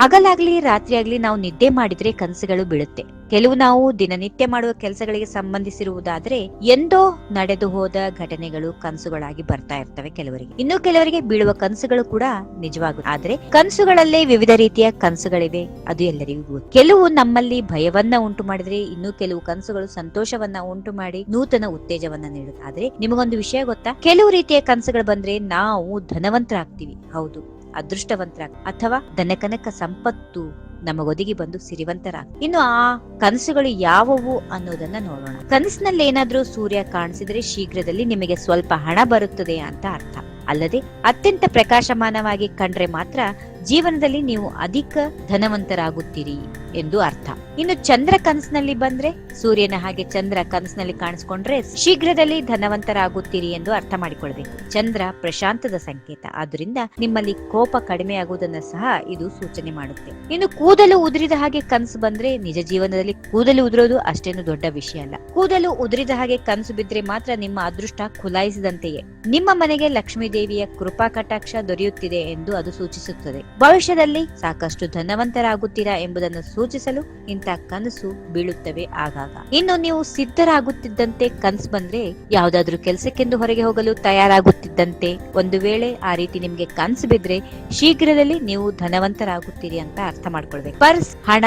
ಹಗಲಾಗ್ಲಿ ರಾತ್ರಿ ಆಗ್ಲಿ ನಾವು ನಿದ್ದೆ ಮಾಡಿದ್ರೆ ಕನಸುಗಳು ಬೀಳುತ್ತೆ. ಕೆಲವು ನಾವು ದಿನನಿತ್ಯ ಮಾಡುವ ಕೆಲಸಗಳಿಗೆ ಸಂಬಂಧಿಸಿರುವುದಾದ್ರೆ ಎಂದೋ ನಡೆದು ಹೋದ ಘಟನೆಗಳು ಕನಸುಗಳಾಗಿ ಬರ್ತಾ ಇರ್ತವೆ ಕೆಲವರಿಗೆ. ಇನ್ನು ಕೆಲವರಿಗೆ ಬೀಳುವ ಕನಸುಗಳು ಕೂಡ ನಿಜವಾಗುತ್ತೆ ಆದ್ರೆ ಕನಸುಗಳಲ್ಲೇ ವಿವಿಧ ರೀತಿಯ ಕನಸುಗಳಿವೆ, ಅದು ಎಲ್ಲರಿಗೂ ಕೆಲವು ನಮ್ಮಲ್ಲಿ ಭಯವನ್ನ ಉಂಟು ಮಾಡಿದ್ರೆ ಇನ್ನು ಕೆಲವು ಕನಸುಗಳು ಸಂತೋಷವನ್ನ ಉಂಟು ಮಾಡಿ ನೂತನ ಉತ್ತೇಜವನ್ನ ನೀಡುತ್ತೆ. ಆದ್ರೆ ನಿಮಗೊಂದು ವಿಷಯ ಗೊತ್ತಾ? ಕೆಲವು ರೀತಿಯ ಕನಸುಗಳು ಬಂದ್ರೆ ನಾವು ಧನವಂತರಾಗ್ತೀವಿ. ಹೌದು. ಅದೃಷ್ಟವಂತರ ಅಥವಾ ಧನಕನಕ ಸಂಪತ್ತು ನಮಗೊದಗಿ ಬಂದು ಸಿರಿವಂತರ ಇನ್ನು ಆ ಕನಸುಗಳು ಯಾವುವು ಅನ್ನೋದನ್ನ ನೋಡೋಣ. ಕನಸಿನಲ್ಲಿ ಏನಾದ್ರೂ ಸೂರ್ಯ ಕಾಣಿಸಿದ್ರೆ ಶೀಘ್ರದಲ್ಲಿ ನಿಮಗೆ ಸ್ವಲ್ಪ ಹಣ ಬರುತ್ತದೆ ಅಂತ ಅರ್ಥ. ಅಲ್ಲದೆ ಅತ್ಯಂತ ಪ್ರಕಾಶಮಾನವಾಗಿ ಕಂಡ್ರೆ ಮಾತ್ರ ಜೀವನದಲ್ಲಿ ನೀವು ಅಧಿಕ ಧನವಂತರಾಗುತ್ತೀರಿ ಎಂದು ಅರ್ಥ. ಇನ್ನು ಚಂದ್ರ ಕನಸಿನಲ್ಲಿ ಬಂದ್ರೆ, ಸೂರ್ಯನ ಹಾಗೆ ಚಂದ್ರ ಕನಸಿನಲ್ಲಿ ಕಾಣಿಸ್ಕೊಂಡ್ರೆ ಶೀಘ್ರದಲ್ಲಿ ಧನವಂತರಾಗುತ್ತೀರಿ ಎಂದು ಅರ್ಥ ಮಾಡಿಕೊಳ್ಬೇಕು. ಚಂದ್ರ ಪ್ರಶಾಂತದ ಸಂಕೇತ. ಆದ್ರಿಂದ ನಿಮ್ಮಲ್ಲಿ ಕೋಪ ಕಡಿಮೆ ಸಹ ಇದು ಸೂಚನೆ ಮಾಡುತ್ತೆ. ಇನ್ನು ಕೂದಲು ಉದುರಿದ ಹಾಗೆ ಕನಸು ಬಂದ್ರೆ ನಿಜ ಜೀವನದಲ್ಲಿ ಕೂದಲು ಉದುರೋದು ಅಷ್ಟೇನು ದೊಡ್ಡ ವಿಷಯ ಅಲ್ಲ. ಕೂದಲು ಉದುರಿದ ಹಾಗೆ ಕನಸು ಬಿದ್ರೆ ಮಾತ್ರ ನಿಮ್ಮ ಅದೃಷ್ಟ ಖುಲಾಯಿಸಿದಂತೆಯೇ. ನಿಮ್ಮ ಮನೆಗೆ ಲಕ್ಷ್ಮೀ ದೇವಿಯ ಕೃಪಾ ಕಟಾಕ್ಷ ದೊರೆಯುತ್ತಿದೆ ಎಂದು ಅದು ಸೂಚಿಸುತ್ತದೆ. ಭವಿಷ್ಯದಲ್ಲಿ ಸಾಕಷ್ಟು ಧನವಂತರಾಗುತ್ತೀರಾ ಎಂಬುದನ್ನು ಸೂಚಿಸಲು ಇಂಥ ಕನಸು ಬೀಳುತ್ತವೆ ಆಗಾಗ. ಇನ್ನು ನೀವು ಸಿದ್ಧರಾಗುತ್ತಿದ್ದಂತೆ ಕನಸು ಬಂದ್ರೆ ಯಾವ್ದಾದ್ರು ಕೆಲಸಕ್ಕೆಂದು ಹೊರಗೆ ಹೋಗಲು ತಯಾರಾಗುತ್ತಿದ್ದಂತೆ ಒಂದು ವೇಳೆ ಆ ರೀತಿ ನಿಮ್ಗೆ ಕನಸು ಬಿದ್ರೆ ಶೀಘ್ರದಲ್ಲಿ ನೀವು ಧನವಂತರಾಗುತ್ತೀರಿ ಅಂತ ಅರ್ಥ ಮಾಡ್ಕೊಳ್ಬೇಕು. ಪರ್ಸ್, ಹಣ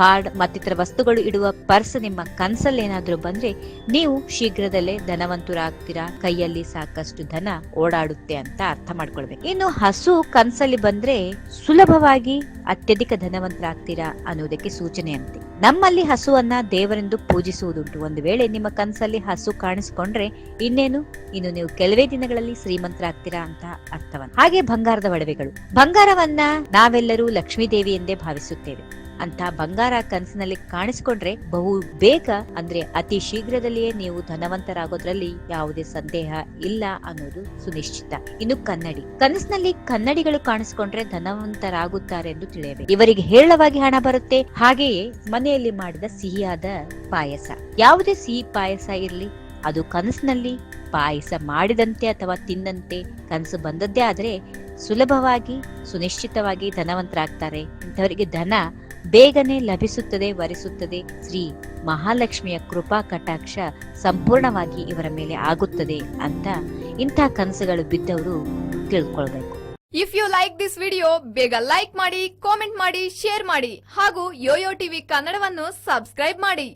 ಕಾರ್ಡ್ ಮತ್ತಿತರ ವಸ್ತುಗಳು ಇಡುವ ಪರ್ಸ್ ನಿಮ್ಮ ಕನ್ಸಲ್ಲಿ ಏನಾದರೂ ಬಂದ್ರೆ ನೀವು ಶೀಘ್ರದಲ್ಲೇ ಧನವಂತರಾಗ್ತೀರಾ? ಕೈಯಲ್ಲಿ ಸಾಕಷ್ಟು ಧನ ಓಡಾಡುತ್ತೆ ಅಂತ ಅರ್ಥ ಮಾಡ್ಕೊಳ್ಬೇಕು. ಇನ್ನು ಹಸು ಕನಸಲ್ಲಿ ಬಂದ್ರೆ ಸುಲಭವಾಗಿ ಅತ್ಯಧಿಕ ಧನವಂತರಾಗ್ತೀರಾ ಅನ್ನೋದಕ್ಕೆ ಸೂಚನೆ ಅಂತೆ. ನಮ್ಮಲ್ಲಿ ಹಸುವನ್ನ ದೇವರೆಂದು ಪೂಜಿಸುವುದುಂಟು. ಒಂದು ವೇಳೆ ನಿಮ್ಮ ಕನಸಲ್ಲಿ ಹಸು ಕಾಣಿಸಿಕೊಂಡ್ರೆ ಇನ್ನೇನು? ಇನ್ನು ನೀವು ಕೆಲವೇ ದಿನಗಳಲ್ಲಿ ಶ್ರೀಮಂತರಾಗ್ತೀರಾ ಅಂತ ಅರ್ಥವನ್ನ. ಹಾಗೆ ಬಂಗಾರದ ಒಡವೆಗಳು. ಬಂಗಾರವನ್ನ ನಾವೆಲ್ಲರೂ ಲಕ್ಷ್ಮೀ ದೇವಿ ಎಂದೇ ಭಾವಿಸುತ್ತೇವೆ. ಅಂತ ಬಂಗಾರ ಕನಸಿನಲ್ಲಿ ಕಾಣಿಸ್ಕೊಂಡ್ರೆ ಬಹು ಬೇಗ, ಅಂದ್ರೆ ಅತಿ ಶೀಘ್ರದಲ್ಲಿಯೇ ನೀವು ಧನವಂತರಾಗೋದ್ರಲ್ಲಿ ಯಾವುದೇ ಸಂದೇಹ ಇಲ್ಲ ಅನ್ನೋದು ಸುನಿಶ್ಚಿತ. ಇನ್ನು ಕನ್ನಡಿ. ಕನಸಿನಲ್ಲಿ ಕನ್ನಡಿಗಳು ಕಾಣಿಸ್ಕೊಂಡ್ರೆ ಧನವಂತರಾಗುತ್ತಾರೆ ಎಂದು ತಿಳಿಯಬೇಕು. ಇವರಿಗೆ ಹೇರಳವಾಗಿ ಹಣ ಬರುತ್ತೆ. ಹಾಗೆಯೇ ಮನೆಯಲ್ಲಿ ಮಾಡಿದ ಸಿಹಿಯಾದ ಪಾಯಸ. ಯಾವುದೇ ಸಿಹಿ ಪಾಯಸ ಇರಲಿ, ಅದು ಕನಸಿನಲ್ಲಿ ಪಾಯಸ ಮಾಡಿದಂತೆ ಅಥವಾ ತಿಂದಂತೆ ಕನಸು ಬಂದದ್ದೇ ಆದ್ರೆ ಸುಲಭವಾಗಿ, ಸುನಿಶ್ಚಿತವಾಗಿ ಧನವಂತರಾಗ್ತಾರೆ. ಇಂಥವರಿಗೆ ಧನ ಬೇಗನೆ ಲಭಿಸುತ್ತದೆ, ವರಿಸುತ್ತದೆ. ಶ್ರೀ ಮಹಾಲಕ್ಷ್ಮಿಯ ಕೃಪಾ ಕಟಾಕ್ಷ ಸಂಪೂರ್ಣವಾಗಿ ಇವರ ಮೇಲೆ ಆಗುತ್ತದೆ ಅಂತ ಇಂಥ ಕನಸುಗಳು ಬಿದ್ದವರು ತಿಳ್ಕೊಳ್ಬೇಕು. If you like this video ಬೇಗ ಲೈಕ್ ಮಾಡಿ ಕಾಮೆಂಟ್ ಮಾಡಿ ಶೇರ್ ಮಾಡಿ ಹಾಗೂ ಯೋಯೋ ಟಿವಿ ಕನ್ನಡವನ್ನು ಸಬ್ಸ್ಕ್ರೈಬ್ ಮಾಡಿ.